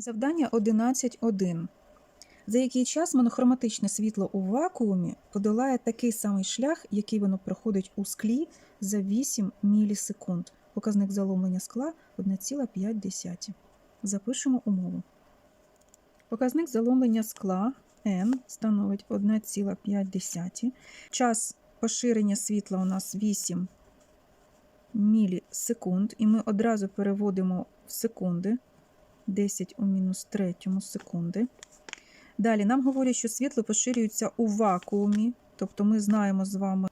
Завдання 11.1. За який час монохроматичне світло у вакуумі подолає такий самий шлях, який воно проходить у склі за 8 мілісекунд. Показник заломлення скла 1,5. Запишемо умову. Показник заломлення скла n становить 1,5. Час поширення світла у нас 8 мілісекунд, і ми одразу переводимо в секунди. 10 у мінус третьому секунди. Далі нам говорять, що світло поширюється у вакуумі, тобто ми знаємо з вами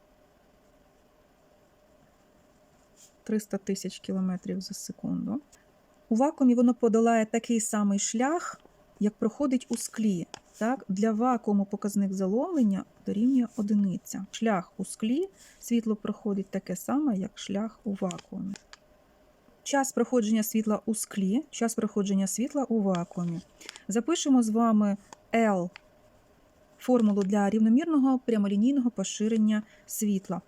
300 тисяч кілометрів за секунду. У вакуумі воно подолає такий самий шлях, як проходить у склі. Так? Для вакууму показник заломлення дорівнює одиниця. Шлях у склі світло проходить таке саме, як шлях у вакуумі. Час проходження світла у склі, час проходження світла у вакуумі. Запишемо з вами L формулу для рівномірного прямолінійного поширення світла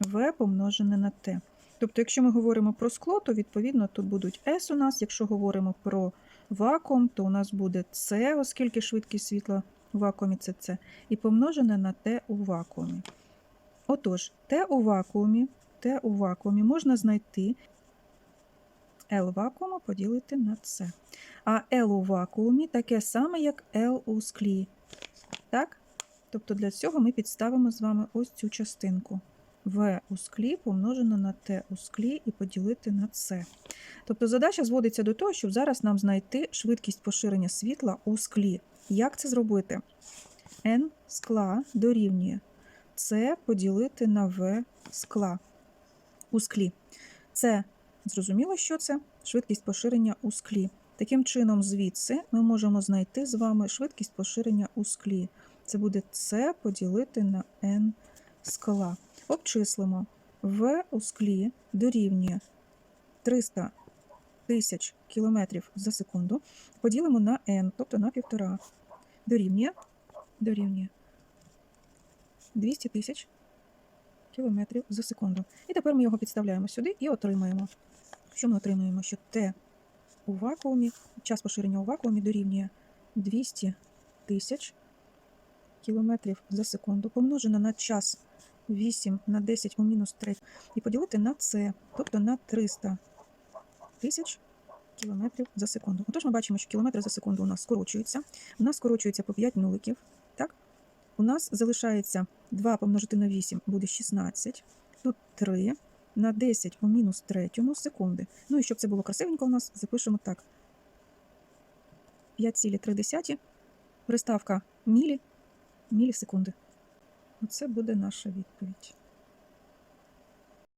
V помножене на T. Тобто, якщо ми говоримо про скло, то відповідно тут будуть S у нас. Якщо говоримо про вакуум, то у нас буде C, оскільки швидкість світла у вакуумі це C, і помножене на T у вакуумі. Отож, T у вакуумі, T у вакуумі можна знайти L вакууму поділити на С. А L у вакуумі таке саме, як L у склі. Так? Тобто для цього ми підставимо з вами ось цю частинку. В у склі помножено на Т у склі і поділити на С. Тобто задача зводиться до того, щоб зараз нам знайти швидкість поширення світла у склі. Як це зробити? N скла дорівнює С поділити на В скла у склі. Це Зрозуміло, що це швидкість поширення у склі. Таким чином, звідси ми можемо знайти з вами швидкість поширення у склі. Це буде С поділити на n скла. Обчислимо В у склі дорівнює 300 тисяч кілометрів за секунду. Поділимо на n, тобто на півтора. Дорівнює, дорівнює 200 тисяч кілометрів за секунду. І тепер ми його підставляємо сюди і отримаємо. Що ми отримуємо? Що Т у вакуумі, час поширення у вакуумі дорівнює 200 тисяч кілометрів за секунду, помножено на час 8 на 10 у мінус 3 і поділити на С, тобто на 300 тисяч кілометрів за секунду. Отож, ми бачимо, що кілометри за секунду у нас скорочуються. У нас скорочується по 5 нуликів. Так? У нас залишається 2 помножити на 8 буде 16. Тут 3 на 10 у мінус третьому секунди. Ну і щоб це було красивенько, у нас запишемо так. 5,3 приставка мілі, мілісекунди. Оце буде наша відповідь.